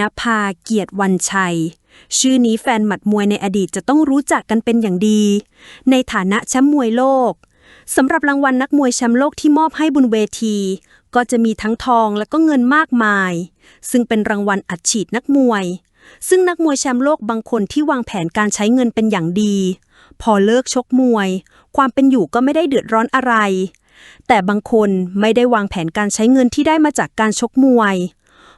นภาเกียรติวันชัย ชื่อนี้แฟนหมัดมวยในอดีตจะต้องรู้จักกันเป็นอย่างดี ในฐานะแชมป์มวยโลกสำหรับรางวัลนักมวยแชมป์โลกที่มอบให้บนเวที ก็จะมีทั้งทองและก็เงินมากมาย ซึ่งเป็นรางวัลอัดฉีดนักมวย ซึ่งนักมวยแชมป์โลกบางคนที่วางแผนการใช้เงินเป็นอย่างดี พอเลิกชกมวย ความเป็นอยู่ก็ไม่ได้เดือดร้อนอะไร แต่บางคนไม่ได้วางแผนการใช้เงินที่ได้มาจากการชกมวย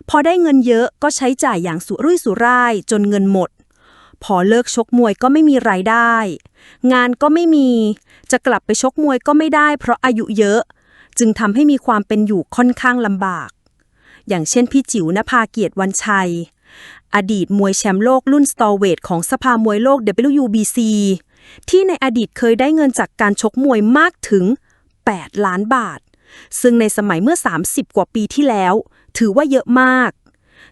พอได้เงินเยอะก็ใช้จ่ายอย่างสุรุ่ยสุร่าย จนเงินหมด พอเลิกชกมวยก็ไม่มีรายได้ งานก็ไม่มี จะกลับไปชกมวยก็ไม่ได้เพราะอายุเยอะ จึงทำให้มีความเป็นอยู่ค่อนข้างลำบาก อย่างเช่นพี่จิ๋วนภาเกียรติวันชัย อดีตมวยแชมป์โลกรุ่นสตอเวทของสภามวยโลก WBC ที่ในอดีตเคยได้เงินจากการชกมวยมากถึง 8 ล้านบาท ซึ่งในสมัยเมื่อ 30 กว่าปีที่แล้ว ถือว่าเยอะมาก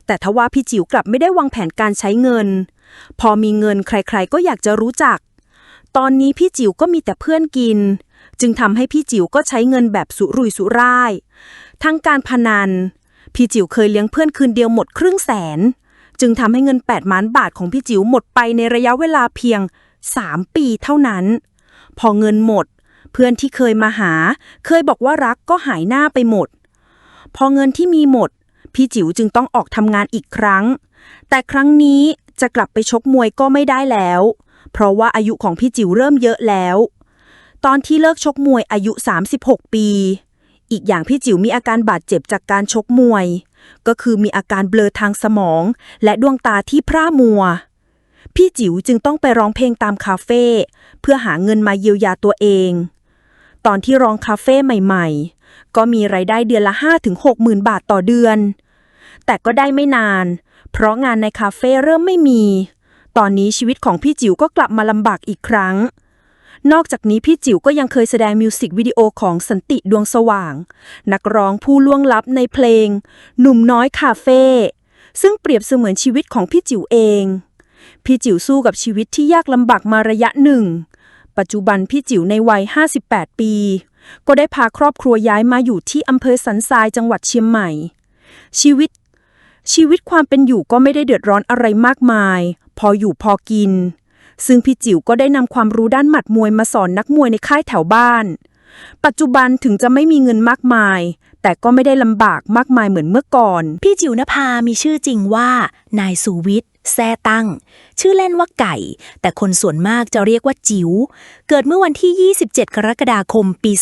แต่ทว่าพี่จิ๋วกลับไม่ได้วางแผนการใช้เงิน พอมีเงินใครๆก็อยากจะรู้จัก ตอนนี้พี่จิ๋วก็มีแต่เพื่อนกิน จึงทำให้พี่จิ๋วก็ใช้เงินแบบสุรุ่ยสุร่าย ทั้งการพนัน พี่จิ๋วเคยเลี้ยงเพื่อนคืนเดียวหมดครึ่งแสน จึงทำให้เงิน 8ล้านบาทของพี่จิ๋วหมดไปในระยะเวลาเพียง 3 ปีเท่านั้น พอเงินหมดเพื่อนที่เคยมาหา เคยบอกว่ารักก็หายหน้าไปหมด พอเงินที่มีหมด พี่จิ๋วจึงต้องออกทำงานอีกครั้ง แต่ครั้งนี้จะกลับไปชกมวยก็ไม่ได้แล้ว เพราะว่าอายุของพี่จิ๋วเริ่มเยอะแล้ว ตอนที่เลิกชกมวยอายุ 36 ปี อีกอย่างพี่จิ๋วมีอาการบาดเจ็บจากการชกมวย ก็คือมีอาการเบลอทางสมอง และดวงตาที่พร่ามัว พี่จิ๋วจึงต้องไปร้องเพลงตามคาเฟ่เพื่อหาเงินมาเยียวยาตัวเอง ตอนที่ร้องคาเฟ่ใหม่ ๆ ก็มีไรายได้เดือนละ 5-6หมื่นบาทต่อเดือน แต่ก็ได้ไม่นาน เพราะงานในคาเฟ่เริ่มไม่มี ตอนนี้ชีวิตของพี่จิ๋วก็กลับมาลำบากอีกครั้ง นอกจากนี้พี่จิ๋วก็ยังเคยแสดงมิวสิกวิดีโอของสันติดวงสว่าง นักร้องผู้ล่วงลับในเพลง หนุ่มน้อยคาเฟ่ซึ่งเปรียบเสมือนชีวิตของพี่จิ๋วเอง พี่จิ๋วสู้กับชีวิตที่ยากลำบากมาระยะหนึ่ง ปัจจุบันพี่จิ๋วในวัย 58 ปี ก็ได้พาครอบครัวย้ายมาอยู่ที่อำเภอสันทรายจังหวัดเชียงใหม่ ชีวิต ชีวิตความเป็นอยู่ก็ไม่ได้เดือดร้อนอะไรมากมาย พออยู่พอกิน ซึ่งพี่จิ๋วก็ได้นำความรู้ด้านหมัดมวยมาสอนนักมวยในค่ายแถวบ้าน ปัจจุบันถึงจะไม่มีเงินมากมาย แต่ก็ไม่ได้ลำบากมากมายเหมือนเมื่อก่อน พี่จิ๋วนภา มีชื่อจริงว่า นายสุวิทย์แซ่ตั้ง ชื่อเล่นว่าไก่ แต่คนส่วนมากจะเรียกว่าจิ๋ว เกิดเมื่อวันที่ 27 กรกฎาคม ปี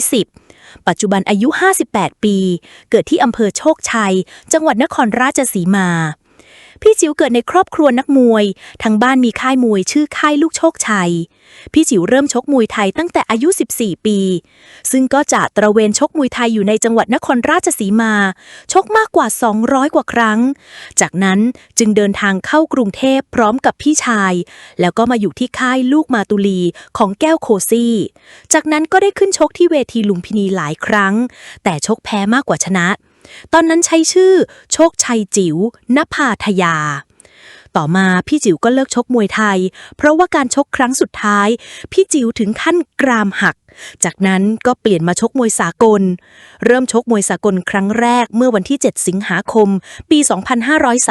2510 ปัจจุบันอายุ 58 ปี เกิดที่อำเภอโชคชัย จังหวัดนครราชสีมา พี่จิ๋วเกิดในครอบครัวนักมวยทางบ้านมีค่ายมวยชื่อค่ายลูกโชคชัย พี่จิ๋วเริ่มชกมวยไทยตั้งแต่อายุ 14 ปี ซึ่งก็จะตระเวนชกมวยไทยอยู่ในจังหวัดนครราชสีมา ชกมากกว่า 200 กว่าครั้ง จากนั้นจึงเดินทางเข้ากรุงเทพพร้อมกับพี่ชาย แล้วก็มาอยู่ที่ค่ายลูกมาตุลีของแก้วโคซี่ จากนั้นก็ได้ขึ้นชกที่เวทีลุมพินีหลายครั้ง แต่ชกแพ้มากกว่าชนะ ตอนนั้นใช้ชื่อ โชคชัยจิ๋วนภาทยา ต่อมาพี่จิ๋วก็เลิกชกมวยไทย เพราะว่าการชกครั้งสุดท้าย พี่จิ๋วถึงขั้นกรามหัก จากนั้นก็เปลี่ยนมาชกมวยสากล เริ่มชกมวยสากลครั้งแรกเมื่อวันที่ 7 สิงหาคม ปี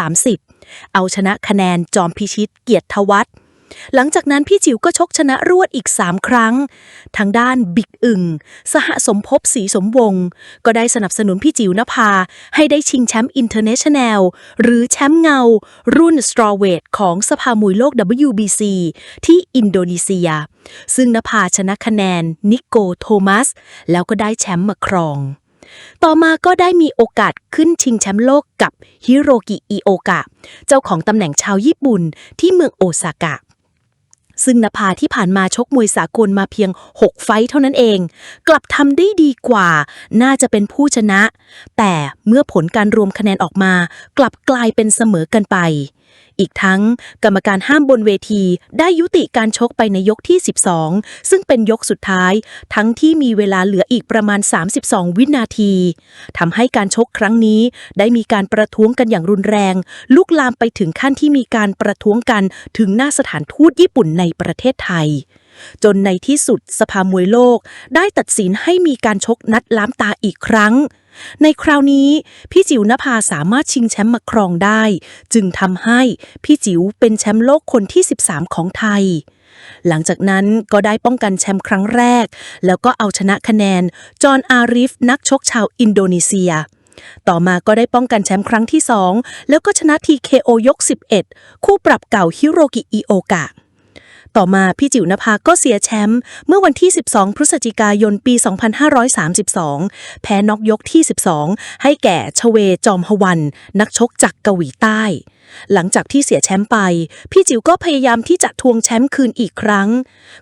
2530 เอาชนะคะแนนจอมพิชิตเกียรติวัฒน์ หลังจากนั้นพี่จิ๋วก็ชกชนะรวดอีก 3 ครั้ง ทางด้านบิ๊กอึ่งสหสมภพศรีสมวงศ์ก็ได้สนับสนุนพี่จิ๋วนภา ให้ได้ชิงแชมป์อินเตอร์เนชั่นแนลหรือแชมป์เงา รุ่นสตรอเวทของสภามวยโลก WBC ที่อินโดนีเซีย ซึ่งนภาชนะคะแนน นิโกโทมัส แล้วก็ได้แชมป์มาครองต่อมาก็ได้มีโอกาสขึ้นชิงแชมป์โลกกับฮิโรกิอิโอกะ เจ้าของตำแหน่งชาวญี่ปุ่นที่เมืองโอซากะ ซึ่งนภาที่ผ่านมาชกมวยสากลมาเพียง 6 ไฟท์เท่านั้นเอง กลับทำได้ดีกว่า น่าจะเป็นผู้ชนะ แต่เมื่อผลการรวมคะแนนออกมา กลับกลายเป็นเสมอกันไป อีกทั้งกรรมการห้ามบนเวทีได้ยุติการชกไปในยกที่ 12 ซึ่งเป็นยกสุดท้าย ทั้งที่มีเวลาเหลืออีกประมาณ 32 วินาทีทำให้การชกครั้งนี้ ได้มีการประท้วงกันอย่างรุนแรง ลุกลามไปถึงขั้นที่มีการประท้วงกันถึงหน้าสถานทูตญี่ปุ่นในประเทศไทย จนในที่สุดสภามวยโลก ได้ตัดสินให้มีการชกนัดล้ามตาอีกครั้ง ในคราวนี้พี่จิ๋วนภาสามารถชิงแชมป์มาครองได้ จึงทำให้พี่จิ๋วเป็นแชมป์โลกคนที่ 13 ของไทย หลังจากนั้นก็ได้ป้องกันแชมป์ครั้งแรก แล้วก็เอาชนะคะแนน จอห์นอาริฟ นักชกชาวอินโดนีเซีย ต่อมาก็ได้ป้องกันแชมป์ครั้งที่ 2 แล้วก็ชนะ TKO ยก 11 คู่ปรับเก่าฮิโรกิอิโอกะ ต่อมาพี่จิ๋วนภาก็เสียแชมป์เมื่อวันที่ 12 พฤศจิกายนปี 2532 แพ้น็อกยกที่ 12 ให้แก่ชเวจอมฮวัน นักชกจากเกาหลีใต้ หลังจากที่เสียแชมป์ไป พี่จิ๋วก็พยายามที่จะทวงแชมป์คืนอีกครั้ง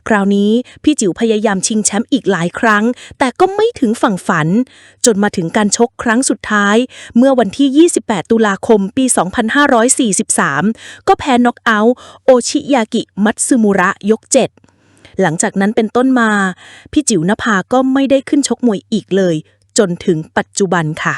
คราวนี้พี่จิ๋วพยายามชิงแชมป์อีกหลายครั้ง แต่ก็ไม่ถึงฝั่งฝัน จนมาถึงการชกครั้งสุดท้าย เมื่อวันที่ 28 ตุลาคมปี 2543 ก็แพ้น็อกเอาท์โอชิยากิมัตสึมุระยก 7หลังจากนั้นเป็นต้นมา พี่จิ๋วนภาก็ไม่ได้ขึ้นชกมวยอีกเลย จนถึงปัจจุบันค่ะ